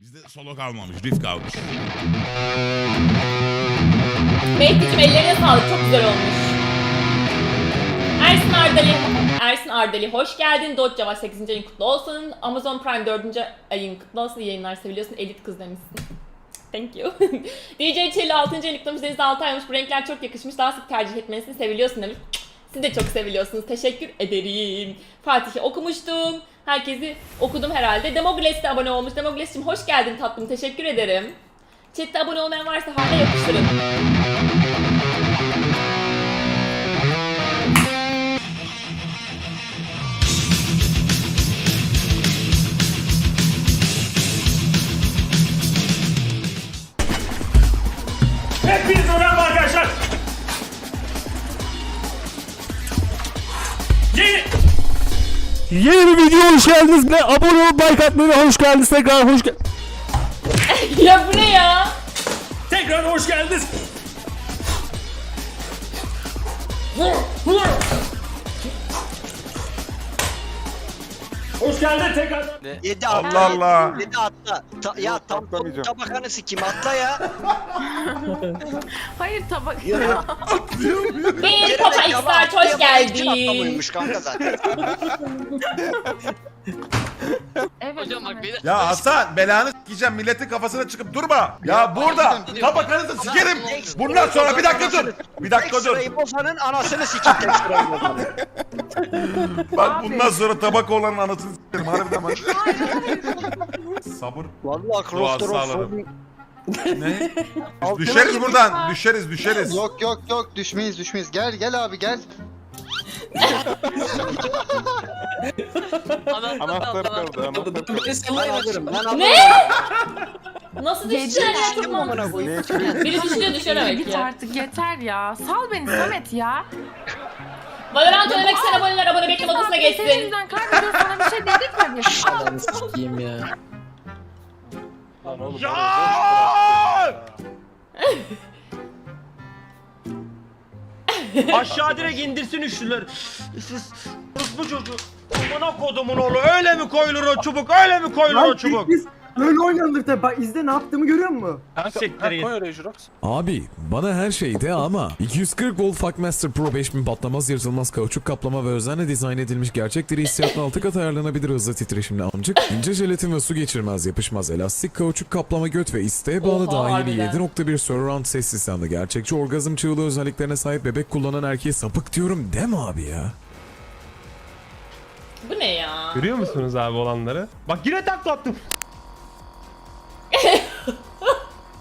Bizde solo kalmamış, riff kalmış. Mehdi'cim ellerine sağlık. Çok güzel olmuş. Ersin Ardali, Ersin Ardali hoş geldin. Dodge Cavaş 8. ayın kutlu olsun. Amazon Prime 4. ayın kutlu olsun. Yayınlar seviliyorsun. Elit kız demişsin. Thank you. DJ Çeli 6. ayın kutlamış. Deniz 6 aymış. Bu renkler çok yakışmış. Daha sık tercih etmesini seviliyorsun demiş. Siz de çok seviliyorsunuz. Teşekkür ederim. Fatih'i okumuştum. Herkesi okudum herhalde. Demogles de abone olmuş. Demogles'cim hoş geldin tatlım. Teşekkür ederim. Chat'te abone olmayan varsa hala yapıştırın. Geldiniz ve abone olup like atmayı ve hoş geldiniz tekrar hoş gel ya bu ne ya? Tekrar hoş geldiniz. Hoş geldin tekrar. Yedi Allah atla. Allah. Yedi atla. Ta- ya tam tabakanı sikeyim atla ya. Hayır tabak. Bir Papa İstar hoş geldin. atlamıyormuş kanka zaten. Evet. Hocam bak beni... Ya Hasan belanı s**eceğim milletin kafasına çıkıp durma. Ya burada tabakanızı sikerim. Bundan sonra bir dakika dur. Bir dakika dur. bozanın anasını sikeyim bozanın. Bak bundan sonra tabak olanın anasını sikerim harbiden bak. Sabır. Vallahi Duası klostrofobi. Ne? Düşeriz buradan. Düşeriz düşeriz. Yok yok yok düşmeyiz düşmeyiz. Gel gel abi gel. Anahtar kaldı. Ben alırım ben alırım. Ne? Nasıl düşeceksin ya. Biri düşüyor düşememek Git ya. artık yeter ya. Sal beni Samet ya. Valorant oynamak isteyen aboneler abone bekleme odasına Senin geçsin. yüzünden kaybediyoruz sana bir şey dedik mi biz? Ananı sikeyim ya. Ya! Aşağı direkt indirsin üçlüler. Siz bu çocuğu. Amına kodumun oğlu öyle mi koyulur o çubuk öyle mi koyulur o çubuk? Biz öyle oynanır tabi. Bak izle ne yaptığımı görüyor musun? Siktir git. Abi bana her şeyde ama 240 volt Fuckmaster Pro 5000 patlamaz yırtılmaz kauçuk kaplama ve özenle dizayn edilmiş gerçek deri hissiyatla altı kat ayarlanabilir hızlı titreşimli amcık, ince jelatin ve su geçirmez yapışmaz elastik kauçuk kaplama göt ve isteğe bağlı Oha, dahili harbiden. 7.1 surround ses sistemli gerçekçi orgazm çığlığı özelliklerine sahip bebek kullanan erkeğe sapık diyorum deme abi ya. Bu ne ya? Görüyor musunuz abi olanları? Bak yine takla attım.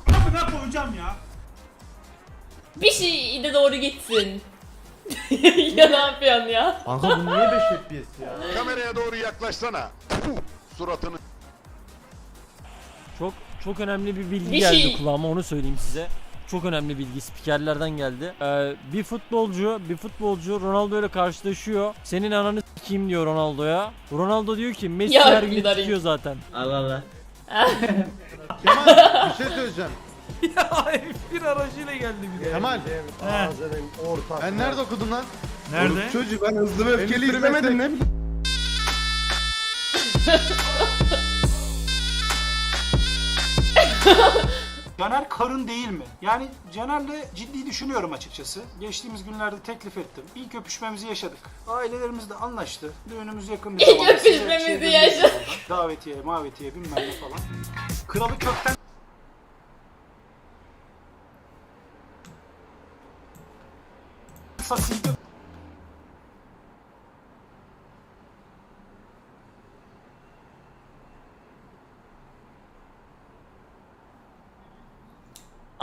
Kapına koyacağım ya. Bir şey de doğru gitsin. ya ne yapıyorsun ya? Kanka bu niye 5 FPS ya? Kameraya doğru yaklaşsana. Suratını Çok çok önemli bir bilgi Bir geldi şey- kulağıma onu söyleyeyim size. Çok önemli bilgi spikerlerden geldi. Ee, bir futbolcu, bir futbolcu Ronaldo ile karşılaşıyor. Senin ananı s**eyim diyor Ronaldo'ya. Ronaldo diyor ki Messi Ya, her gün sikiyor zaten. Bir şey söyleyeceğim. bir aracıyla geldi bir de. Kemal. Ben nerede okudum lan? Nerede? Çocuğu ben hızlı ve öfkeli izlemedim ne Caner karın değil mi? Yani Caner'le ciddi düşünüyorum açıkçası. Geçtiğimiz günlerde teklif ettim. İlk öpüşmemizi yaşadık. Ailelerimiz de anlaştı. Düğünümüz yakın bir İlk zamanda. Öpüşmemizi şey yaşadık. oradan. Davetiye, mavetiye bilmem ne falan. Kralı kökten Sasıydı.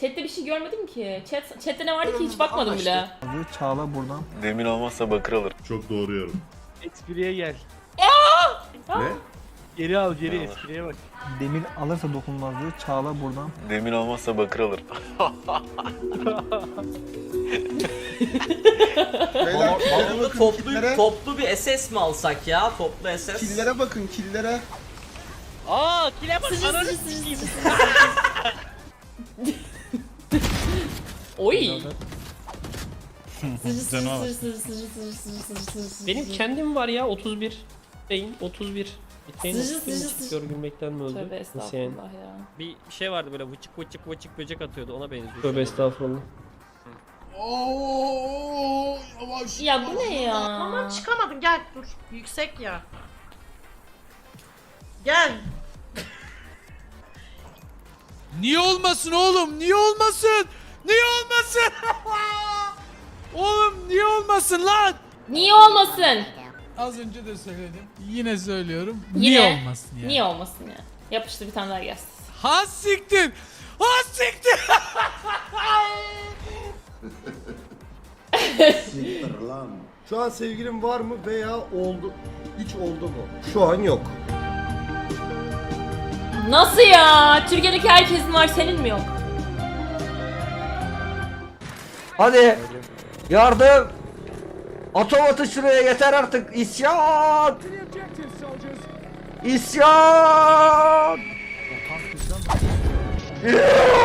Chat'te bir şey görmedim ki. Chat, chat'te ne vardı ki hiç bakmadım bile. Çağla buradan. Demin olmazsa bakır alır. Çok doğru yorum. Espriye gel. Ne? Geri al geri espriye bak. Demir alırsa dokunmazlığı Çağla buradan. Demin olmazsa bakır alır. Beyler killere bakın toplu, killere. toplu bir SS mi alsak ya? Toplu SS. Killere bakın killere. Aa kile bak ananı Oy. Benim kendim var ya 31. Şeyin 31. Şeyin Sıcı, 31 sıcı, çıktı, sıcı. Gülmekten mi öldü? Tövbe estağfurullah ya. Bir şey vardı böyle vıçık vıçık vıçık böcek atıyordu ona benziyor. Tövbe estağfurullah. Ya bu ne ya? Aman çıkamadın gel dur. Yüksek ya. Gel. Niye olmasın oğlum? Niye olmasın? Niye olmasın? oğlum niye olmasın lan? Niye olmasın? Az önce de söyledim. Yine söylüyorum. Yine. Niye olmasın ya? Niye olmasın ya? Yapıştır bir tane daha gelsin. Ha siktir. Ha siktir. Siktir lan. Şu an sevgilim var mı veya oldu? Hiç oldu mu? Şu an yok. Nasıl ya? Türkiye'deki herkesin var senin mi yok? Hadi. Yardım. Atom atı şuraya yeter artık. İsyan. İsyan.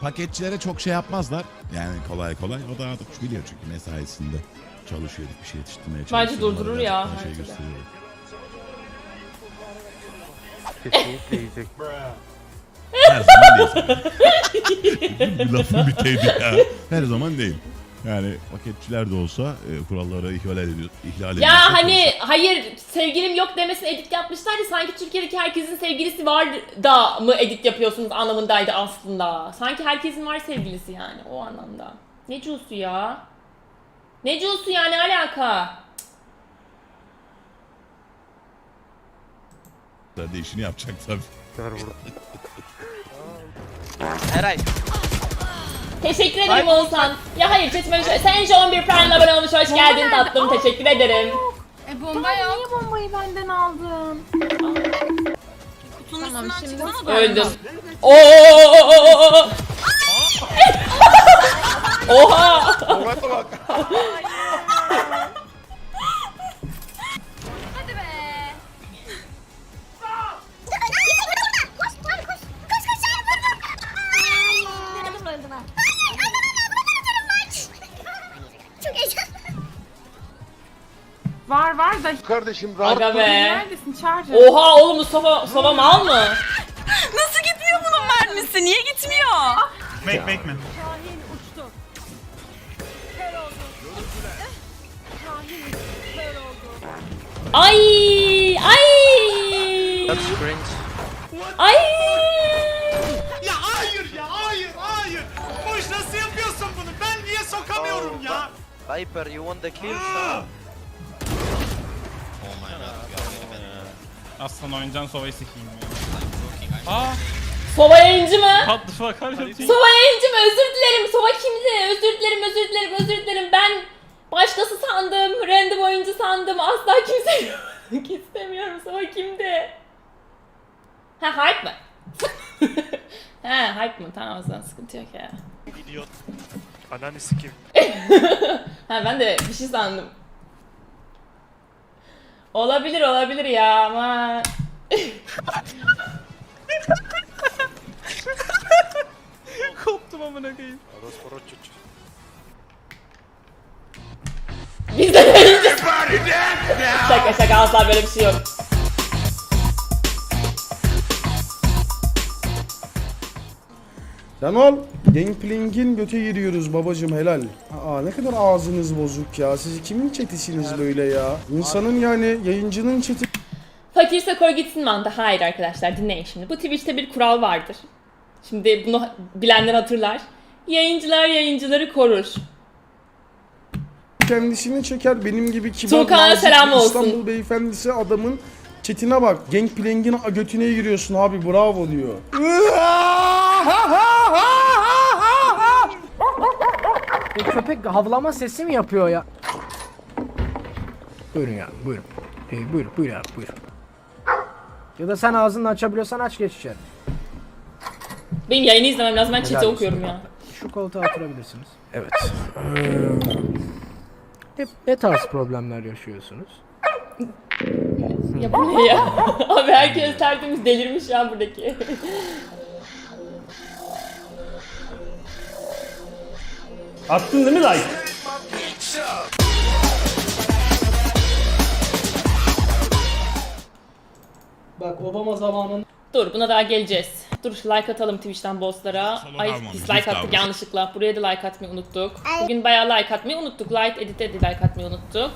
Paketçilere çok şey yapmazlar. Yani kolay kolay. O da artık biliyor çünkü mesaisinde çalışıyor bir şey yetiştirmeye çalışıyor. Bence durdurur ya, Şey bence de. gösteriyor. Her zaman değil. Bu lafın biteydi ya. Her zaman değil. Yani paketçiler de olsa e, kuralları ihlal ediyor. ihlal ediyorsa Ya hani hayır sevgilim yok demesine edit yapmışlar ya sanki Türkiye'deki herkesin sevgilisi var da mı edit yapıyorsunuz anlamındaydı aslında. Sanki herkesin var sevgilisi yani o anlamda. Ne cusu ya? Ne cusu ya ne alaka? Da işini yapacak tabii. Eray. Teşekkür ederim Oğuzhan. Ya hayır çetime sen şu 11 Prime'la abone olmuş hoş geldin tatlım teşekkür ederim. E bomba yok. Niye bombayı benden aldın? Kutunun tamam, şimdi Öldüm. Oo! Oha! Hadi Kardeşim Aga be. neredesin Çağrı? Oha oğlum Mustafa Mustafa mal mı? Nasıl gitmiyor bunun mermisi? Niye gitmiyor? Make make mi? Ay! Ay! Ay! Ya hayır ya hayır hayır. Boş nasıl yapıyorsun bunu? Ben niye sokamıyorum ya? Viper you want the kill? Aslan oyuncan sovayı sikeyim ya. Sova yayıncı mı? What the fuck are you doing? Sova yayıncı mı? Özür dilerim. Sova kimdi? Özür dilerim, özür dilerim, özür dilerim. Ben başkası sandım. Random oyuncu sandım. Asla kimse istemiyorum. Sova kimdi? Ha hype mı? ha hype mı? Tamam o zaman sıkıntı yok ya. İdiot. Ananı sikim. Ha ben de bir şey sandım. Olabilir olabilir ya ama Koptum amına koyayım. biz de yayıncı. şaka şaka asla böyle bir şey yok. Sen ol. Gangplank'in göte giriyoruz babacım helal. Aa ne kadar ağzınız bozuk ya. Siz kimin çetisiniz böyle ya? İnsanın yani yayıncının çeti Fakirse koy gitsin mantı. Hayır arkadaşlar dinleyin şimdi. Bu Twitch'te bir kural vardır. Şimdi bunu bilenler hatırlar. Yayıncılar yayıncıları korur. kendisini çeker. Benim gibi kibar Tuğkan'a nazik selam bir olsun. İstanbul beyefendisi adamın chatine bak. Gangplank'in götüne giriyorsun abi bravo diyor. Köpek havlama sesi mi yapıyor ya? Buyurun ya buyurun. Ee, buyur buyur abi buyur. Ya da sen ağzını açabiliyorsan aç geç içeri. Benim yayını izlemem lazım. Ben chat'i okuyorum ya. Şu koltuğa oturabilirsiniz. Evet. Hep ne tarz problemler yaşıyorsunuz? Ya bu ne ya? Abi herkes tertemiz delirmiş ya buradaki. Attın değil mi like? Bak Obama zamanında Dur buna daha geleceğiz. Dur like atalım Twitch'ten bosslara. Ay dislike list attık yanlışlıkla. Buraya da like atmayı unuttuk. Bugün bayağı like atmayı unuttuk. Light edit'e de like atmayı unuttuk.